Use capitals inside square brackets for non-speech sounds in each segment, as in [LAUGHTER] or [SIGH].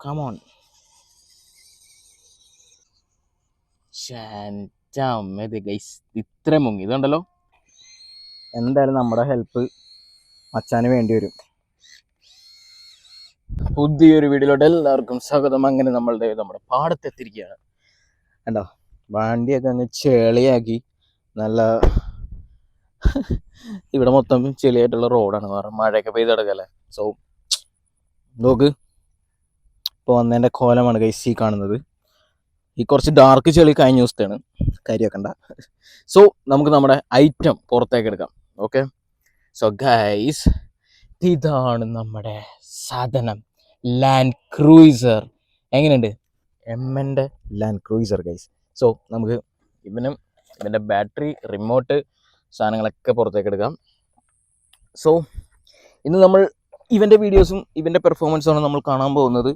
Come on ശാന്തമ്മത് guys ഇത്ര മുങ്ങി. ഇതുണ്ടല്ലോ? എന്തായാലും നമ്മുടെ ഹെൽപ്പ് മച്ചാന് വേണ്ടി വരും. പുതിയൊരു വീഡിയോയിലോട്ട് എല്ലാവർക്കും സ്വാഗതം. അങ്ങനെ നമ്മളുടെ നമ്മുടെ പാടത്തെത്തിരിക്കുകയാണ് കണ്ടോ? വണ്ടിയൊക്കെ അങ്ങ് ചെളിയാക്കി നല്ല [LAUGHS] ഇവിടെ മൊത്തം ചെളിയായിട്ടുള്ള റോഡാണ് വേറെ മഴയൊക്കെ പെയ്ത് കിടക്കല്ലേ? സോ നോക്ക്. ഇപ്പോൾ വന്നതിന്റെ കോലമാണ് ഗൈസ് ഈ കാണുന്നത്. ഈ കുറച്ച് ഡാർക്ക് ചെളി കഴിഞ്ഞ ദിവസത്തെയാണ്. കാര്യമാക്കണ്ട സോ നമുക്ക് നമ്മുടെ ഐറ്റം പുറത്തേക്ക് എടുക്കാം. ഓക്കെ സോ ഗൈസ് ഇതാണ് നമ്മുടെ സാധനം. ലാൻഡ് ക്രൂയിസർ എങ്ങനെയുണ്ട്? എം എന്റെ ലാൻഡ് ക്രൂയിസർ ഗൈസ് സോ നമുക്ക് ഇവനും ഇതിന്റെ ബാറ്ററി റിമോട്ട് സാധനങ്ങളൊക്കെ പുറത്തേക്ക് എടുക്കാം. സോ ഇന്ന് നമ്മൾ ഇവന്റെ വീഡിയോസും ഇവന്റെ പെർഫോമൻസുമാണ് നമ്മൾ കാണാൻ പോകുന്നത്.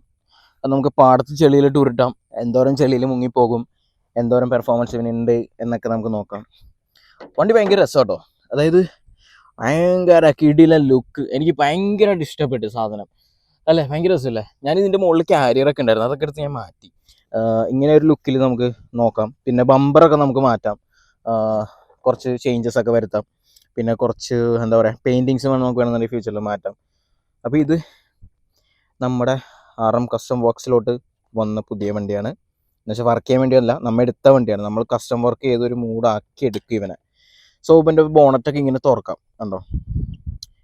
അത് നമുക്ക് പാടത്ത് ചെളിയിലിട്ട് ഉരുട്ടാം. എന്തോരം ചെളിയിൽ മുങ്ങിപ്പോകും എന്തോരം പെർഫോമൻസ് ഇവനുണ്ട് എന്നൊക്കെ നമുക്ക് നോക്കാം. വണ്ടി ഭയങ്കര രസം കേട്ടോ അതായത് ഭയങ്കര കിടില ലുക്ക് എനിക്ക് ഭയങ്കരമായിട്ട് ഇഷ്ടപ്പെട്ടു സാധനം. അല്ലേ? ഭയങ്കര രസമല്ലേ ഞാൻ ഇതിന്റെ മുകളിൽ ക്യാരിയറൊക്കെ ഉണ്ടായിരുന്നു. അതൊക്കെ എടുത്ത് ഞാൻ മാറ്റി. ഇങ്ങനെ ഒരു ലുക്കിൽ നമുക്ക് നോക്കാം. പിന്നെ ബമ്പറൊക്കെ നമുക്ക് മാറ്റാം. കുറച്ച് ചേഞ്ചസ് ഒക്കെ വരുത്താം. പിന്നെ കുറച്ച് എന്താ പറയുക പെയിന്റിങ്സ് വേണം നമുക്ക് വേണമെന്നുണ്ടെങ്കിൽ ഫ്യൂച്ചറിൽ മാറ്റാം. അപ്പോൾ ഇത് നമ്മുടെ ആർ എം കസ്റ്റം വർക്ക്സിലോട്ട് വന്ന പുതിയ വണ്ടിയാണ്. എന്നുവെച്ചാൽ വർക്ക് ചെയ്യാൻ വേണ്ടിയല്ല നമ്മൾ എടുത്ത വണ്ടിയാണ്. നമ്മൾ കസ്റ്റം വർക്ക് ചെയ്തൊരു മൂടാക്കി എടുക്കും ഇവനെ. സോ ഇവന്റെ ബോണറ്റൊക്കെ ഇങ്ങനെ തുറക്കാം. കണ്ടോ?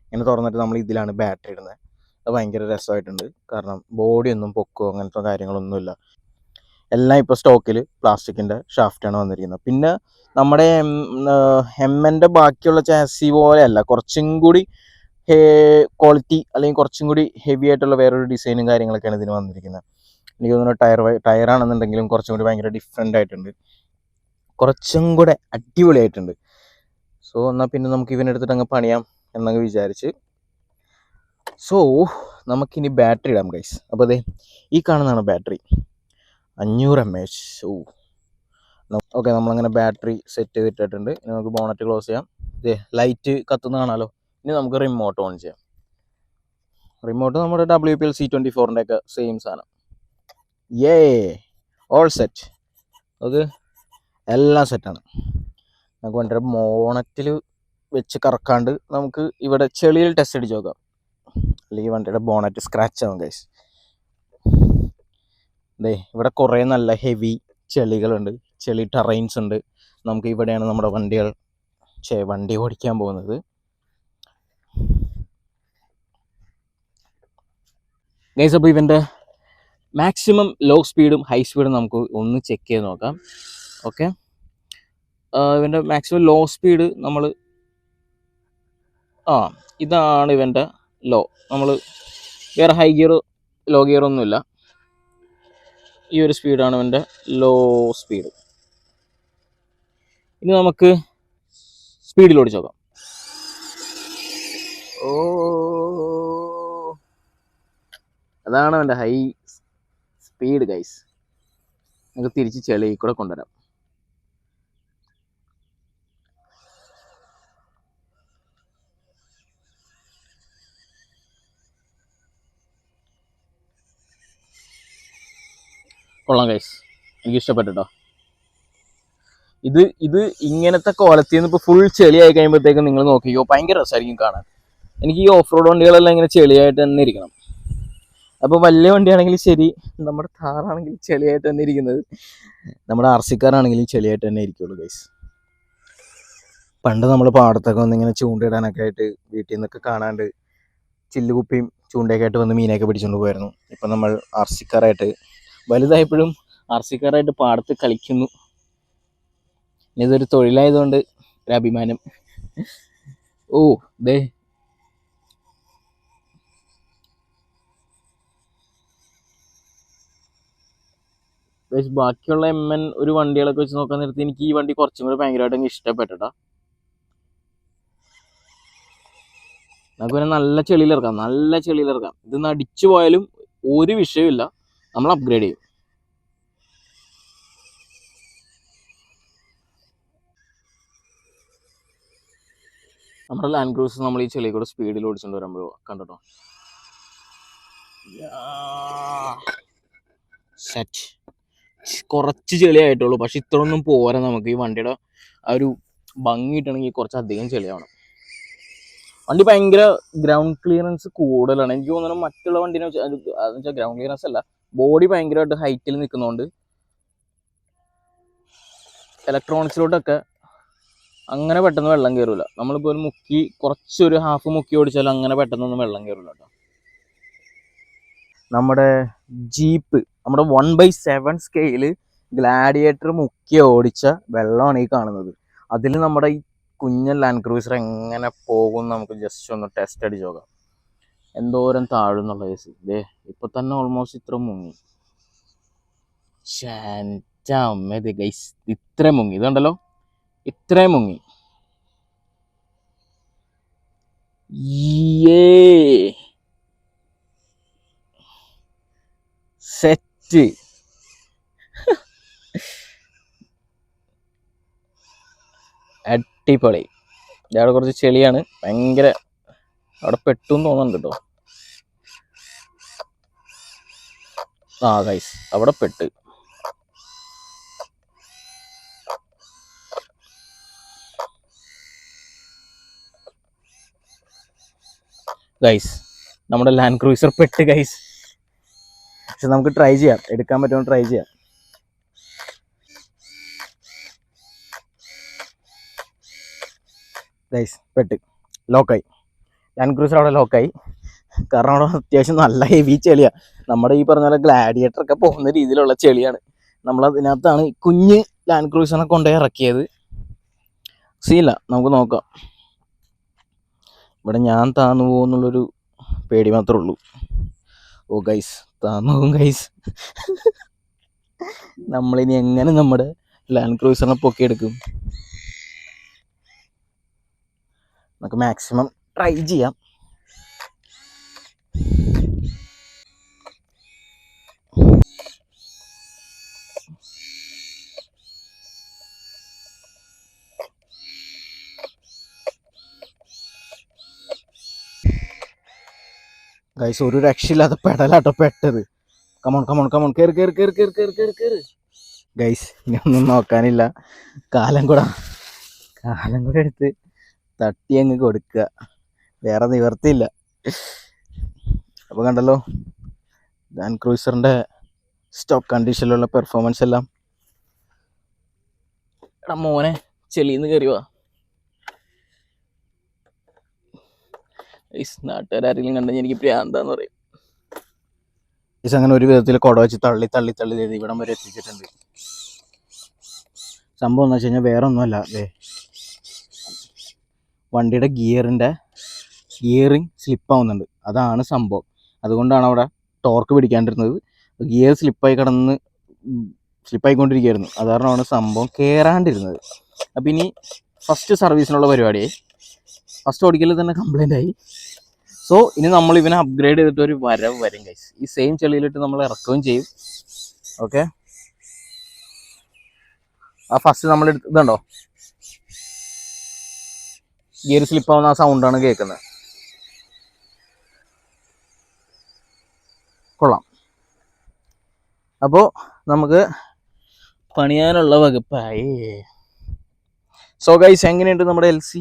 ഇങ്ങനെ തുറന്നിട്ട് നമ്മൾ ഇതിലാണ് ബാറ്ററി ഇടുന്നത് അത് ഭയങ്കര രസമായിട്ടുണ്ട്. കാരണം ബോഡി ഒന്നും പൊക്കോ അങ്ങനത്തെ കാര്യങ്ങളൊന്നുമില്ല എല്ലാം ഇപ്പോൾ സ്റ്റോക്കിൽ പ്ലാസ്റ്റിക്കിന്റെ ഷാഫ്റ്റാണ് വന്നിരിക്കുന്നത്. പിന്നെ നമ്മുടെ എം എന്റെ ബാക്കിയുള്ള ചാസി പോലെയല്ല. കുറച്ചും കൂടി ക്വാളിറ്റി അല്ലെങ്കിൽ കുറച്ചും കൂടി ഹെവി ആയിട്ടുള്ള വേറൊരു ഡിസൈനും കാര്യങ്ങളൊക്കെയാണ് ഇതിന് വന്നിരിക്കുന്നത്. എനിക്ക് തോന്നുന്നു ടയർ ടയർ ആണെന്നുണ്ടെങ്കിലും കുറച്ചും കൂടി ഭയങ്കര ഡിഫറെന്റ് ആയിട്ടുണ്ട്. കുറച്ചും കൂടെ അടിപൊളിയായിട്ടുണ്ട്. സോ എന്നാൽ പിന്നെ നമുക്ക് ഇവനെടുത്തിട്ട് അങ്ങ് പണിയാം എന്നങ്ങ് വിചാരിച്ച്. സോ നമുക്കിനി ബാറ്ററി ഇടാം ഗൈസ് അപ്പോൾ അതെ ഈ കാണുന്നതാണ് ബാറ്ററി അഞ്ഞൂറ് എം എച്ച് ഓ ഓക്കെ നമ്മളങ്ങനെ ബാറ്ററി സെറ്റ് ചെയ്തിട്ടിട്ടുണ്ട്. നമുക്ക് ബോണറ്റ് ക്ലോസ് ചെയ്യാം. ഇതേ ലൈറ്റ് കത്തുന്ന കാണാലോ? ഇനി നമുക്ക് റിമോട്ട് ഓൺ ചെയ്യാം. റിമോട്ട് നമ്മുടെ W P L C twenty ഫോറിന്റെ ഒക്കെ സെയിം സാധനം. ഏ ഓൾ സെറ്റ് അത് എല്ലാം സെറ്റാണ് നമുക്ക് വേണ്ട മോണറ്റിൽ വെച്ച് കറക്കാണ്ട് നമുക്ക് ഇവിടെ ചെളിയിൽ ടെസ്റ്റ് അടിച്ച് നോക്കാം. അല്ലെങ്കിൽ വണ്ടിയുടെ ബോണറ്റ് സ്ക്രാച്ച് ആവും ഗൈസ് ദേ ഇവിടെ കുറേ നല്ല ഹെവി ചെളികളുണ്ട്. ചെളി ടെറൈൻസ് ഉണ്ട്. നമുക്ക് ഇവിടെയാണ് നമ്മുടെ വണ്ടികൾ ചേ വണ്ടി ഓടിക്കാൻ പോകുന്നത്. ഗൈസ് അപ്പോൾ ഇവന്റെ മാക്സിമം ലോ സ്പീഡും ഹൈ സ്പീഡും നമുക്ക് ഒന്ന് ചെക്ക് ചെയ്ത് നോക്കാം. ഓക്കെ ഇവന്റെ മാക്സിമം ലോ സ്പീഡ് നമ്മൾ ആ ഇതാണ് ഇവന്റെ ലോ നമ്മൾ വേറെ ഹൈ ഗിയർ ലോ ഗിയർ ഒന്നുമില്ല. ഈ ഒരു സ്പീഡാണ് ഇവന്റെ ലോ സ്പീഡ് ഇനി നമുക്ക് സ്പീഡിൽ ഓടിച്ചു നോക്കാം. ഓ. അതാണ് അവന്റെ ഹൈ സ്പീഡ് ഗൈസ് നമുക്ക് തിരിച്ച് ചെളി കൂടെ കൊണ്ടുവരാം. കൊള്ളാം ഗൈസ് എനിക്ക് ഇഷ്ടപ്പെട്ടോ ഇത് ഇത് ഇങ്ങനത്തെ കോലത്തിൽ നിന്ന് ഇപ്പോൾ ഫുൾ ചെളിയായി കഴിയുമ്പോഴത്തേക്കും നിങ്ങൾ നോക്കിയോ ഭയങ്കര രസമായിരിക്കും കാണാൻ. എനിക്ക് ഈ ഓഫ് റോഡ് വണ്ടികളെല്ലാം ഇങ്ങനെ ചെളിയായിട്ട് തന്നെ ഇരിക്കണം. അപ്പോൾ വലിയ വണ്ടിയാണെങ്കിലും ശരി നമ്മുടെ കാറാണെങ്കിൽ ചെളിയായിട്ട് തന്നെ ഇരിക്കുന്നത്. നമ്മുടെ ആർ സി കാറാണെങ്കിലും ചെളിയായിട്ട് തന്നെ ഇരിക്കുള്ളൂ ഗൈസ് പണ്ട് നമ്മൾ പാടത്തൊക്കെ വന്ന് ഇങ്ങനെ ചൂണ്ടയിടാനൊക്കെ ആയിട്ട് വീട്ടിൽ നിന്നൊക്കെ കാണാണ്ട് ചില്ലുകുപ്പിയും ചൂണ്ടയൊക്കെ ആയിട്ട് വന്ന് മീനൊക്കെ പിടിച്ചുകൊണ്ട് പോയിരുന്നു. ഇപ്പം നമ്മൾ ആർ സി കാറായിട്ട് വലുതായപ്പോഴും ആർ പാടത്ത് കളിക്കുന്നു. ഇതൊരു തൊഴിലായതുകൊണ്ട് ഒരു അഭിമാനം. ഓ ദേ ഗയ്സ്, ബാക്കിയുള്ള എം എൻ ഒരു വണ്ടികളൊക്കെ വെച്ച് നോക്കാൻ നേരത്തെ എനിക്ക് ഈ വണ്ടി കുറച്ചും കൂടി ഭയങ്കരമായിട്ട് അങ്ങ് ഇഷ്ടപ്പെട്ടിട്ടാ. നമുക്ക് പിന്നെ നല്ല ചെളിയിലിറക്കാം നല്ല ചെളിയിലിറക്കാം ഇത് അടിച്ചു പോയാലും ഒരു വിഷയമില്ല നമ്മൾ അപ്ഗ്രേഡ് ചെയ്യും. നമ്മുടെ ലാൻഡ് ക്രൂസ് നമ്മൾ ഈ ചെളി കൂടെ സ്പീഡിൽ ഓടിച്ചുകൊണ്ട് വരുമ്പോൾ കണ്ടോ സെറ്റ് കുറച്ച് ചെളിയായിട്ടുള്ളൂ. പക്ഷെ ഇത്രയൊന്നും പോരാ നമുക്ക്. ഈ വണ്ടിയുടെ ആ ഒരു ഭംഗി കിട്ടണമെങ്കിൽ കുറച്ച് അധികം ചെളിയാവണം വണ്ടി ഭയങ്കര ഗ്രൗണ്ട് ക്ലിയറൻസ് കൂടുതലാണ്. എനിക്ക് തോന്നുന്നു മറ്റുള്ള വണ്ടിനെ വെച്ചാൽ ഗ്രൗണ്ട് ക്ലിയറൻസ് അല്ല ബോഡി ഭയങ്കരമായിട്ട് ഹൈറ്റിൽ നിൽക്കുന്നതുകൊണ്ട് ഇലക്ട്രോണിക്സിലോട്ടൊക്കെ അങ്ങനെ പെട്ടെന്ന് വെള്ളം കയറില്ല നമ്മളിപ്പോൾ ഒരു മുക്കി കുറച്ചൊരു ഹാഫ് മുക്കി ഓടിച്ചാലും അങ്ങനെ പെട്ടെന്നൊന്നും വെള്ളം കയറില്ല കേട്ടോ നമ്മുടെ ജീപ്പ് നമ്മുടെ one by seven scale Gladiator മുക്കി ഓടിച്ച വെള്ളമാണ് ഈ കാണുന്നത്. അതിൽ നമ്മുടെ ഈ കുഞ്ഞൻ ലാൻഡ് ക്രൂസർ എങ്ങനെ പോകും നമുക്ക് ജസ്റ്റ് ഒന്ന് ടെസ്റ്റ് അടിച്ച് നോക്കാം. എന്തോരം താഴുന്നുള്ള കേസ് ഇതേ ഇപ്പൊ തന്നെ ഓൾമോസ്റ്റ് ഇത്ര മുങ്ങി. അമ്മേ ഗൈസ് ഇത്ര മുങ്ങി. ഇതുണ്ടല്ലോ? ഇത്രയും മുങ്ങി. ഏ സെറ്റ്. അടിപൊളി. അവിടെ കുറച്ച് ചെളിയാണ്. ഭയങ്കര അവിടെ പെട്ടു തോന്നുന്നുണ്ട് കേട്ടോ ആ ഗൈസ് അവിടെ പെട്ട്. ഗൈസ് നമ്മുടെ ലാൻഡ് ക്രൂസർ പെട്ട് ഗൈസ് പക്ഷെ നമുക്ക് ട്രൈ ചെയ്യാം. എടുക്കാൻ പറ്റുമോ ട്രൈ ചെയ്യാം. ഗൈസ് പെട്ട്. ലോക്കായി ലാൻഡ് ക്രൂസർ അവിടെ ലോക്കായി കാരണം അവിടെ അത്യാവശ്യം നല്ല ഹെവി ചെളിയാണ് നമ്മുടെ ഈ പറഞ്ഞ പോലെ ഗ്ലാഡിയേറ്റർ ഒക്കെ പോകുന്ന രീതിയിലുള്ള ചെളിയാണ്. നമ്മൾ അതിനകത്താണ് ഈ കുഞ്ഞ് ലാൻഡ് ക്രൂസറിനെ കൊണ്ടുപോയി ഇറക്കിയത്. സീല നമുക്ക് നോക്കാം. ഇവിടെ ഞാൻ താന്നു പോകുന്നുള്ളൊരു പേടി മാത്രമേ ഉള്ളൂ. ഓ ഗൈസ് താന്നു നോക്കും ഗൈസ് നമ്മളിനി എങ്ങനെ നമ്മുടെ ലാൻഡ് ക്രൂസറിനെ പൊക്കിയെടുക്കും? നമുക്ക് മാക്സിമം ട്രൈ ചെയ്യാം. ഗൈസ് ഒരു രക്ഷയില്ലാത്ത പെടലാട്ടോ പെട്ടത്. കമോൺ കമോൺ കമോൺ കയറി കയറി കയറി കയറി കയറി കയറി കയറി ഗൈസ് ഇനി ഒന്നും നോക്കാനില്ല. കാലം കൂടെ കാലം കൂടെ എടുത്ത് തട്ടി അങ്ങ് കൊടുക്കുക. വേറെ നിവർത്തിയില്ല. അപ്പോൾ കണ്ടല്ലോ ഞാൻ ക്രൂസറിന്റെ സ്റ്റോക്ക് കണ്ടീഷനിലുള്ള പെർഫോമൻസ് എല്ലാം. എടാ മോനെ ചെളിയിൽ നിന്ന് കയറി നാട്ടുകാരെങ്കിലും കണ്ടെങ്കിൽ എനിക്ക് പ്രാന്താന്ന് പറയും. അങ്ങനെ ഒരു വിധത്തിൽ കുട വെച്ച് തള്ളി തള്ളി തള്ളി ചെയ്ത് ഇവിടം വരെ എത്തിച്ചിട്ടുണ്ട്. സംഭവം എന്ന് വെച്ച് കഴിഞ്ഞാൽ വേറെ ഒന്നുമല്ല അതെ വണ്ടിയുടെ ഗിയറിന്റെ ഗിയറിങ് സ്ലിപ്പാവുന്നുണ്ട് അതാണ് സംഭവം. അതുകൊണ്ടാണ് അവിടെ ടോർക്ക് പിടിക്കാണ്ടിരുന്നത്. ഗിയർ സ്ലിപ്പായി കിടന്ന് സ്ലിപ്പായിക്കൊണ്ടിരിക്കുകയായിരുന്നു അത് കാരണമാണ് സംഭവം കയറാണ്ടിരുന്നത് അപ്പം ഇനി ഫസ്റ്റ് സർവീസിനുള്ള പരിപാടിയായി. ഫസ്റ്റ് ഓടിക്കലിൽ തന്നെ കംപ്ലൈന്റ് ആയി. സോ ഇനി നമ്മൾ ഇവനെ അപ്ഗ്രേഡ് ചെയ്തിട്ട് ഒരു വരവ് വരും കൈസ് ഈ സെയിം ചെളിയിലിട്ട് നമ്മൾ ഇറക്കുകയും ചെയ്യും. ഓക്കെ ആ ഫസ്റ്റ് നമ്മൾ ഇതുണ്ടോ? ഗിയർ സ്ലിപ്പ് ആവുന്ന ആ സൗണ്ടാണ് കേൾക്കുന്നത്. കൊള്ളാം. അപ്പോൾ നമുക്ക് പണിയാനുള്ള വകുപ്പായി. സോ ഗൈസ് എങ്ങനെയുണ്ട് നമ്മുടെ എൽ സി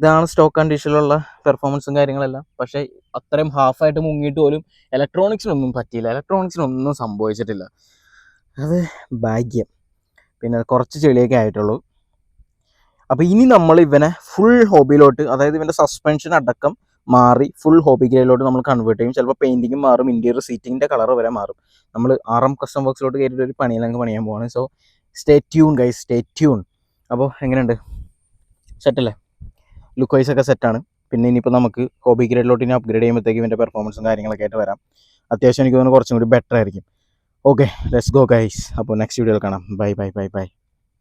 ഇതാണ് സ്റ്റോക്ക് കണ്ടീഷനിലുള്ള പെർഫോമൻസും കാര്യങ്ങളെല്ലാം. പക്ഷേ അത്രയും ഹാഫായിട്ട് മുങ്ങിയിട്ട് പോലും ഇലക്ട്രോണിക്സിനൊന്നും പറ്റിയില്ല. ഇലക്ട്രോണിക്സിനൊന്നും സംഭവിച്ചിട്ടില്ല. അത് ഭാഗ്യം. പിന്നെ കുറച്ച് ചെളിയൊക്കെ ആയിട്ടുള്ളൂ. അപ്പോൾ ഇനി നമ്മൾ ഇവനെ ഫുൾ ഹോബിയിലോട്ട് അതായത് ഇവന്റെ സസ്പെൻഷൻ അടക്കം മാറി ഫുൾ ഹോബി ഗ്രേയിലോട്ട് നമ്മൾ കൺവേർട്ട് ചെയ്യും. ചിലപ്പോൾ പെയിന്റിങ്ങും മാറും ഇന്റീരിയർ സീറ്റിങ്ങിന്റെ കളർ വരെ മാറും. നമ്മൾ ആർ എം കസ്റ്റം വർക്സിലോട്ട് കയറിയിട്ട് ഒരു പണിയിലങ്ങ് പണിയാൻ പോവാണ്. So stay tune guys stay tune അപ്പോൾ എങ്ങനെയുണ്ട്? സെറ്റല്ലേ ലുക്ക് വൈസ് ഒക്കെ സെറ്റാണ് പിന്നെ ഇനിയിപ്പോൾ നമുക്ക് ഹോബി ഗ്രേഡിലോട്ട് ഇനി അപ്ഗ്രേഡ് ചെയ്യുമ്പോഴത്തേക്കും ഇതിന്റെ പെർഫോമൻസും കാര്യങ്ങളൊക്കെ ആയിട്ട് വരാം. അത്യാവശ്യം എനിക്ക് തോന്നുന്നു കുറച്ചും കൂടി ബെറ്റർ ആയിരിക്കും. ഓക്കെ ലെറ്റ്സ് ഗോ ഗൈസ് അപ്പോൾ നെക്സ്റ്റ് വീഡിയോയിൽ കാണാം. Bye bye bye bye